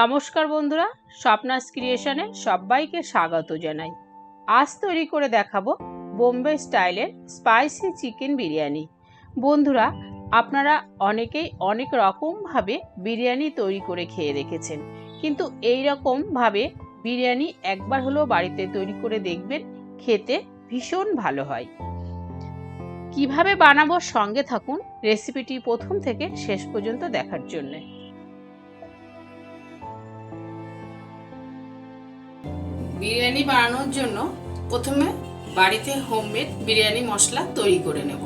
নমস্কার বন্ধুরা, স্বপ্নাস ক্রিয়েশনে সবাইকে স্বাগত জানাই। আজ তৈরি করে দেখাবো বোম্বে স্টাইলের স্পাইসি চিকেন বিরিয়ানি। বন্ধুরা, আপনারা অনেকেই অনেক রকমভাবে বিরিয়ানি তৈরি করে খেয়ে দেখেছেন, কিন্তু এই রকমভাবে বিরিয়ানি একবার হলেও বাড়িতে তৈরি করে দেখবেন, খেতে ভীষণ ভালো হয়। কীভাবে বানাবো সঙ্গে থাকুন রেসিপিটি প্রথম থেকে শেষ পর্যন্ত দেখার জন্যে। বিরিয়ানি বানানোর জন্য প্রথমে বাড়িতে হোমমেড বিরিয়ানি মশলা তৈরি করে নেব।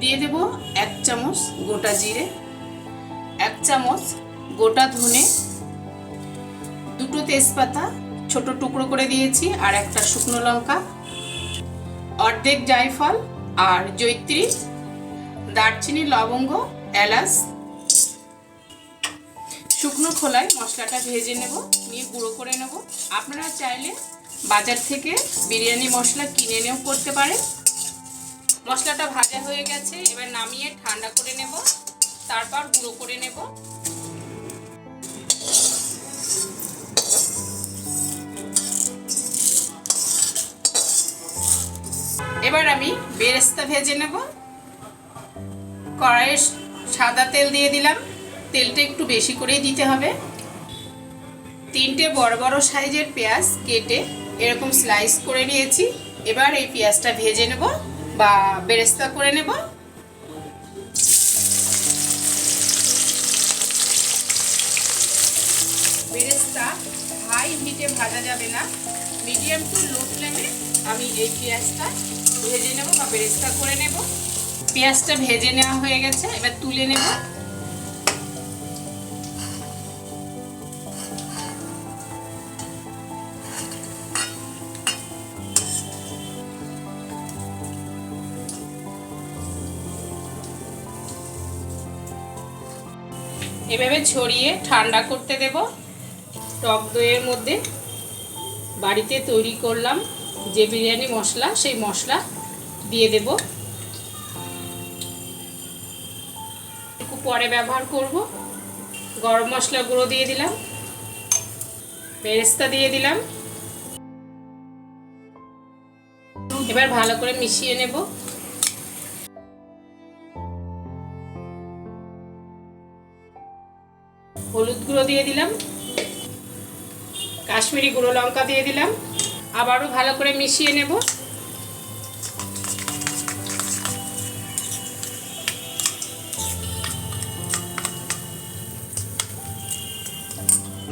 দিয়ে দেব এক চামচ গোটা জিরে, এক চামচ গোটা ধনে, দুটো তেজপাতা, ছোট টুকরো করে দিয়েছি আর একটা শুকনো লঙ্কা, অর্ধেক জায়ফল আর জৈত্রী দারচিনি, লবঙ্গ, এলাচ শুকনো খোলায় মশলাটা ভেজে নেব, নিয়ে গুঁড়ো করে নেব। আপনারা চাইলে বাজার থেকে বিরিয়ানি মশলা কিনে নিয়েও করতে পারেন। মশলাটা ভাজা হয়ে গেছে, এবার নামিয়ে ঠান্ডা করে নেব, তারপর গুঁড়ো করে নেব। এবার আমি বেরেস্তা ভেজে নেব। কড়াইয়ে সাদা তেল দিয়ে দিলাম। তেলটা একটু বেশি করেই দিতে হবে। তিনটে বড় বড় সাইজের পেঁয়াজ কেটে এরকম স্লাইস করে নিয়েছি। এবার এই পেঁয়াজটা ভেজে নেব বা বেরেস্তা করে নেব। বেরেস্তা হাই হিটে ভাজা যাবে না। মিডিয়াম টু লো ফ্লেমে আমি এই পেঁয়াজটা ভেজে নেব বা বেরেস্তা করে নেব। পেঁয়াজটা ভেজে নেওয়া হয়ে গেছে, এবার তুলে নেব। এভাবে ছড়িয়ে ঠান্ডা করতে দেব। টক দইয়ের মধ্যে বাড়িতে তৈরি করলাম যে বিরিয়ানি মশলা, সেই মশলা দিয়ে দেব। একটু পরে ব্যবহার করব। গরম মশলা গুঁড়ো দিয়ে দিলাম। বেরেস্তা দিয়ে দিলাম। এবার ভালো করে মিশিয়ে নেব। হলুদ গুঁড়ো দিয়ে দিলাম। কাশ্মীরি গুঁড়ো লঙ্কা দিয়ে দিলাম। আবারও ভালো করে মিশিয়ে নেব।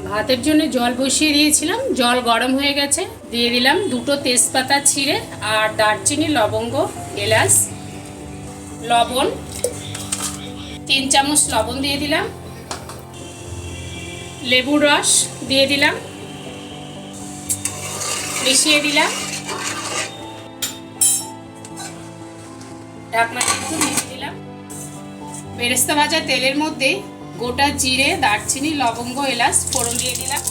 ভাতের জন্য জল বসিয়ে দিয়েছিলাম। জল গরম হয়ে গেছে। দিয়ে দিলাম দুটো তেজপাতা ছিঁড়ে আর দারচিনি, লবঙ্গ, এলাচ, লবণ, তিন চামচ লবণ দিয়ে দিলাম। লেবুর রস দিয়ে দিলাম, মিশিয়ে দিলাম। ঢাকনা একটু মিশিয়ে দিলাম। বেরেস্তা ভাজা তেলের মধ্যে গোটা জিরে, দারচিনি, লবঙ্গ, এলাচ, ফোড়ন দিয়ে দিলাম।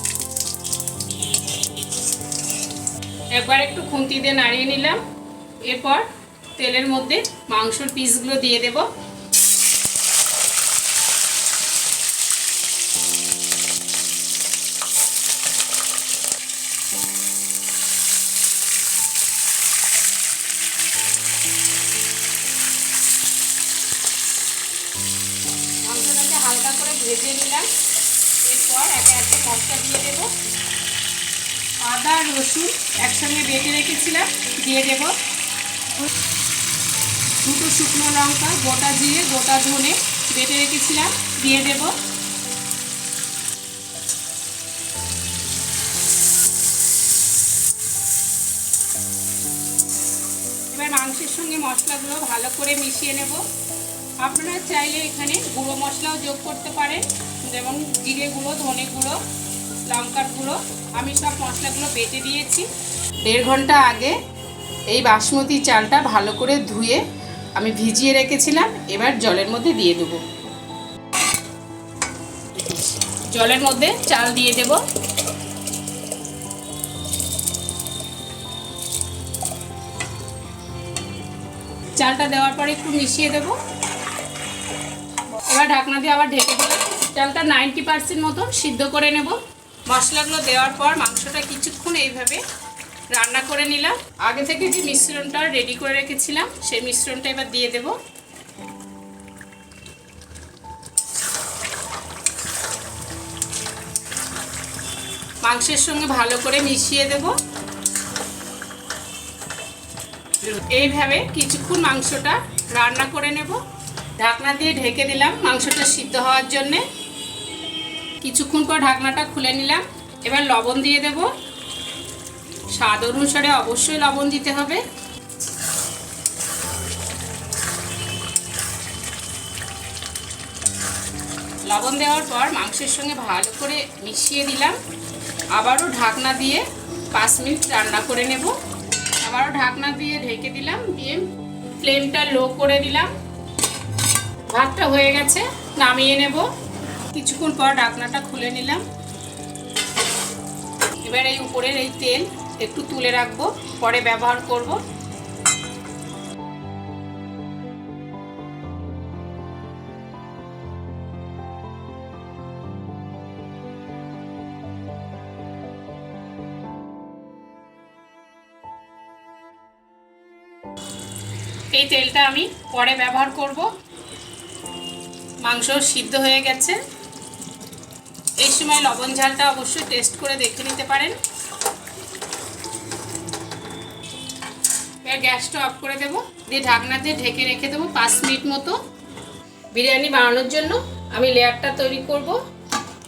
একবার একটু খুন্তি দিয়ে নাড়িয়ে নিলাম। এরপর তেলের মধ্যে মাংসর পিসগুলো দিয়ে দেবো। ভেজে নিলাম। এরপর একে একে মশলা দিয়ে দেব। আদা, রসুন একসঙ্গে বেটে রেখেছিলাম, দিয়ে দেব। দুটো শুকনো লঙ্কা, গোটা জিরে, গোটা ধনে বেটে রেখেছিলাম, দিয়ে দেব। এবার মাংসের সঙ্গে মশলাগুলো ভালো করে মিশিয়ে নেব। আপনারা চাইলে এখানে গুঁড়ো মশলাও যোগ করতে পারেন, যেমন জিরে গুঁড়ো, ধনে গুঁড়ো, লঙ্কার গুঁড়ো। আমি সব মশলাগুলো বেটে দিয়েছি দেড় ঘণ্টা আগে এই বাসমতি চালটা ভালো করে ধুয়ে আমি ভিজিয়ে রেখেছিলাম, এবার জলের মধ্যে দিয়ে দেবো। জলের মধ্যে চাল দিয়ে দেব। চালটা দেওয়ার পরে একটু মিশিয়ে দেবো। এবার ঢাকনা দিয়ে আবার ঢেকে দিলাম। ডালটা নাইনটি পার্সেন্ট মতন সিদ্ধ করে নেব। মশলাগুলো দেওয়ার পর মাংসটা কিছুক্ষণ এইভাবে রান্না করে নিলাম। আগে থেকে যে মিশ্রণটা রেডি করে রেখেছিলাম, সেই মিশ্রণটা এবার দিয়ে দেব। মাংসের সঙ্গে ভালো করে মিশিয়ে দেব। এইভাবে কিছুক্ষণ মাংসটা রান্না করে নেব। ঢাকনা দিয়ে ঢেকে দিলাম মাংসটা সিদ্ধ হওয়ার জন্যে। কিছুক্ষণ পর ঢাকনাটা খুলে নিলাম। এবার লবণ দিয়ে দেব। স্বাদ অনুসারে অবশ্যই লবণ দিতে হবে। লবণ দেওয়ার পর মাংসের সঙ্গে ভালো করে মিশিয়ে দিলাম। আবারও ঢাকনা দিয়ে পাঁচ মিনিট রান্না করে নেব। আবারও ঢাকনা দিয়ে ঢেকে দিলাম। দিয়ে ফ্লেমটা লো করে দিলাম। ভাতটা হয়ে গেছে, নামিয়ে নেব। কিছুক্ষণ পর ঢাকনাটা খুলে নিলাম। এবার এই উপরের এই তেল একটু তুলে রাখব, পরে ব্যবহার করব। এই তেলটা আমি পরে ব্যবহার করব। মাংস সিদ্ধ হয়ে গেছে। এই সময় লবণ ঝালটা অবশ্যই টেস্ট করে দেখে নিতে পারেন। এবার গ্যাসটা অফ করে দেবো। দিয়ে ঢাকনা দিয়ে ঢেকে রেখে দেবো পাঁচ মিনিট মতো। বিরিয়ানি বানানোর জন্য আমি লেয়ারটা তৈরি করব।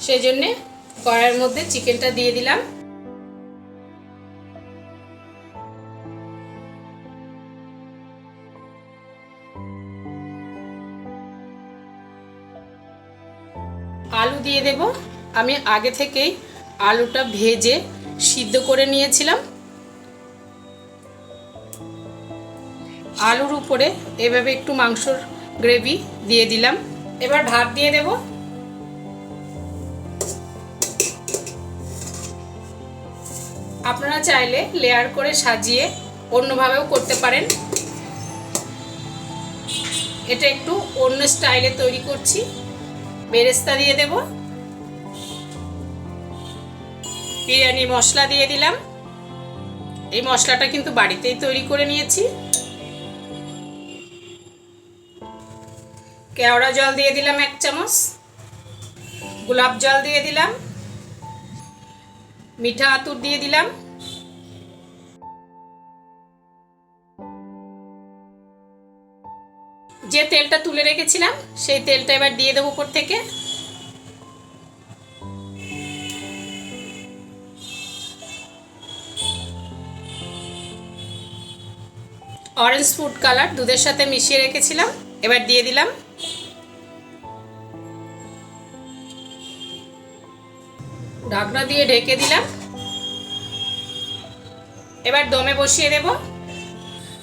সেই জন্যে কড়াইয়ের মধ্যে চিকেনটা দিয়ে দিলাম। দিয়ে দেব। আমি আগে থেকেই আলুটা ভেজে সিদ্ধ করে নিয়েছিলাম। আলুর উপরে এভাবে একটু মাংসর গ্রেভি দিয়ে দিলাম। এবার ভাত দিয়ে দেব। আপনারা চাইলে লেয়ার করে সাজিয়ে অন্যভাবেও করতে পারেন। এটা একটু অন্য স্টাইলে তৈরি করছি। বেরেস্তা দিয়ে দেব। বিরিয়ানি মশলা দিয়ে দিলাম। এই মশলাটা কিন্তু বাড়িতেই তৈরি করে নিয়েছি। কেওড়া জল দিয়ে দিলাম এক চামচ। গোলাপ জল দিয়ে দিলাম। মিঠা আতুর দিয়ে দিলাম। যে তেলটা তুলে রেখেছিলাম, সেই তেলটা এবার দিয়ে দেবো উপর থেকে। অরেঞ্জ ফুড কালার দুধের সাথে মিশিয়ে রেখেছিলাম। এবার দিয়ে দিলাম। ঢাকনা দিয়ে ঢেকে দিলাম। এবার দমে বসিয়ে দেব।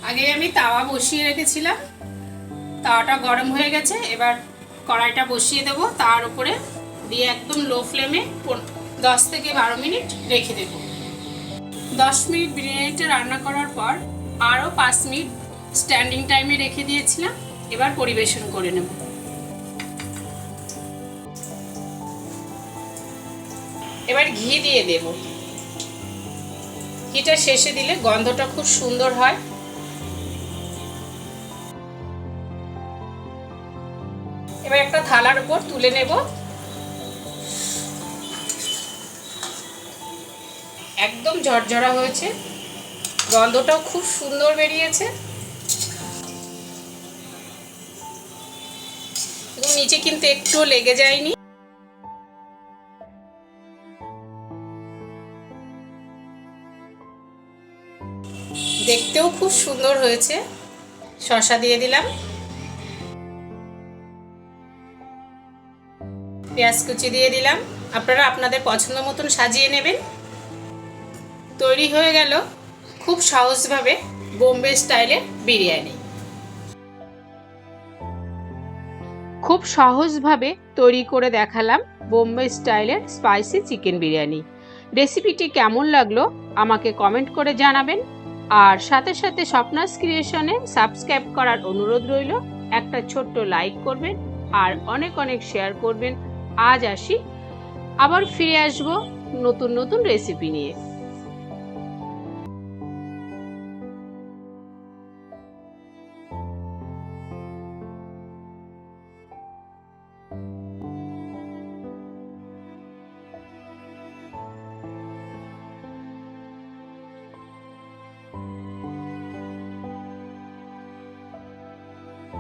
আগে আমি তাওয়া বসিয়ে রেখেছিলাম। তাওয়াটা গরম হয়ে গেছে, এবার কড়াইটা বসিয়ে দেব। তার উপরে দিয়ে একদম লো ফ্লেমে দশ থেকে বারো মিনিট রেখে দেব। দশ মিনিট বিরিয়ানিটা রান্না করার পর আরও পাঁচ মিনিট স্ট্যান্ডিং টাইমে রেখে দিয়েছিলাম, এবার পরিবেশন করে নেব। এবার ঘি দিয়ে দেব। ঘিটা শেষে দিলে গন্ধটা খুব সুন্দর হয়। এবার একটা থালার উপর তুলে নেব। একদম ঝরঝরা হয়েছে। গন্ধটাও খুব সুন্দর বেরিয়েছে। নিচে কিন্তু একটুও লেগে যায়নি। দেখতেও খুব সুন্দর হয়েছে। শশা দিয়ে দিলাম। পেঁয়াজ কুচি দিয়ে দিলাম। আপনারা আপনাদের পছন্দ মতন সাজিয়ে নেবেন। তৈরি হয়ে গেল। খুব সহজভাবে বোম্বে স্টাইলের বিরিয়ানি। খুব সহজভাবে তৈরি করে দেখালাম বোম্বে স্টাইলের স্পাইসি চিকেন বিরিয়ানি। রেসিপিটি কেমন লাগল আমাকে কমেন্ট করে জানাবেন। আর সাথে সাথে স্বপ্নাস ক্রিয়েশনে সাবস্ক্রাইব করার অনুরোধ রইল। একটা ছোট্ট লাইক করবেন আর অনেক অনেক শেয়ার করবেন। আজ আসি। আবার ফিরে আসব নতুন নতুন রেসিপি নিয়ে।